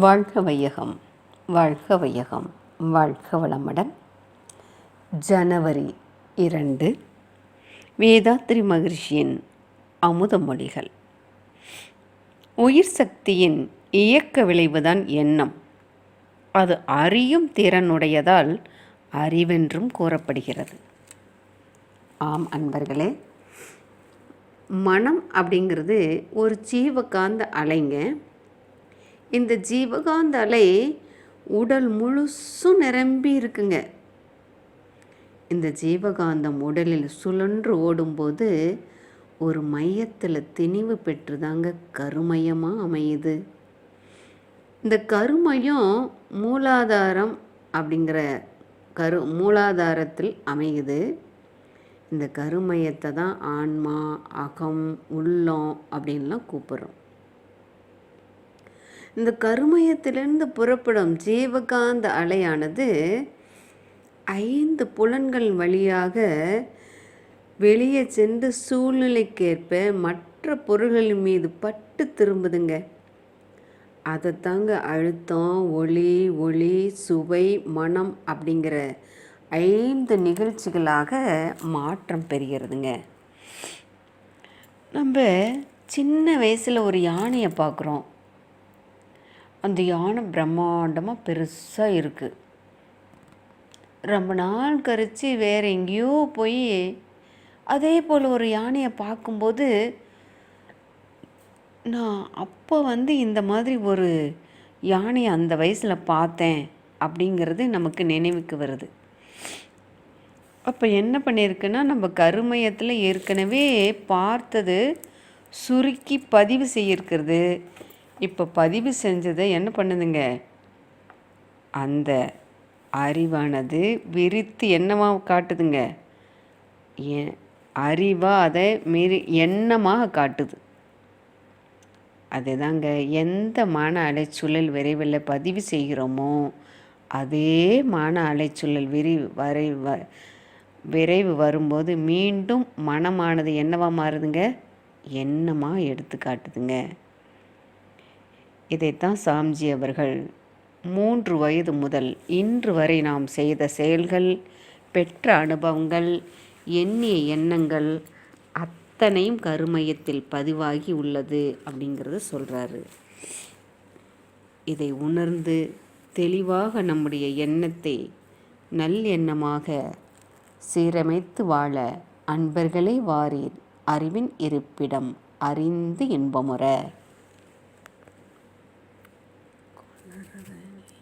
வாழ்க வையகம் வாழ்க வையகம் வாழ்க வளமுடன். ஜனவரி இரண்டு வேதாத்ரி மகிழ்ச்சியின் அமுத மொழிகள். உயிர் சக்தியின் இயக்க விளைவுதான் எண்ணம். அது அறியும் திறனுடையதால் அறிவென்றும் கூறப்படுகிறது. ஆம் அன்பர்களே மனம் அப்படிங்கிறது ஒரு ஜீவகாந்த அலைங்க. இந்த ஜீவகாந்த அலை உடல் முழுசும் நிரம்பி இருக்குங்க. இந்த ஜீவகாந்தம் உடலில் சுழன்று ஓடும்போது ஒரு மையத்தில் திணிவு பெற்றுதாங்க கருமையமாக அமையுது. இந்த கருமையம் மூலாதாரம் அப்படிங்கிற கரு மூலாதாரத்தில் அமையுது. இந்த கருமையத்தை தான் ஆன்மா அகம் உள்ளம் அப்படின்லாம் கூப்பிட்றோம். இந்த கருமயத்திலிருந்து புறப்படும் ஜீவகாந்த அலையானது ஐந்து புலன்கள் வழியாக வெளியே சென்று சூழ்நிலைக்கேற்ப மற்ற பொருள்களின் மீது பட்டு திரும்புதுங்க. அதை தாங்க அழுத்தம் ஒளி ஒளி சுவை மனம் அப்படிங்கிற ஐந்து நிகழ்ச்சிகளாக மாற்றம் பெறுகிறதுங்க. நம்ம சின்ன வயசில் ஒரு யானையை பார்க்குறோம். அந்த யானை பிரம்மாண்டமாக பெருசாக இருக்குது ரொம்ப நாள் கழித்து வேறு எங்கேயோ போய் அதே போல் ஒரு யானையை பார்க்கும்போது நான் அப்போ வந்து இந்த மாதிரி ஒரு யானையை அந்த வயசில் பார்த்தேன் அப்படிங்கிறது நமக்கு நினைவுக்கு வருது. அப்போ என்ன பண்ணியிருக்குன்னா நம்ம கருமையத்தில் ஏற்கனவே பார்த்தது சுருக்கி பதிவு செய்யிருக்கிறது. இப்போ பதிவு செஞ்சதை என்ன பண்ணுதுங்க? அந்த அறிவானது விரித்து என்னவாக காட்டுதுங்க? அறிவாக அதை மீறி எண்ணமாக காட்டுது. அதுதாங்க எந்த மன அலைச்சூழல் விரைவில் பதிவு செய்கிறோமோ அதே மன அலைச்சூழல் விரி வரை வ விரைவு வரும்போது மீண்டும் மனமானது என்னவாக மாறுதுங்க? எண்ணமாக எடுத்து காட்டுதுங்க. இதைத்தான் சாம்ஜி அவர்கள் மூன்று வயது முதல் இன்று வரை நாம் செய்த செயல்கள் பெற்ற அனுபவங்கள் எண்ணிய எண்ணங்கள் அத்தனையும் கருமையத்தில் பதிவாகி உள்ளது அப்படிங்கிறத சொல்கிறாரு இதை உணர்ந்து தெளிவாக நம்முடைய எண்ணத்தை நல்லெண்ணமாக சீரமைத்து வாழ அன்பர்களே வாரீர் அறிவின் இருப்பிடம் அறிந்து இன்பமுற. Murder Vanity.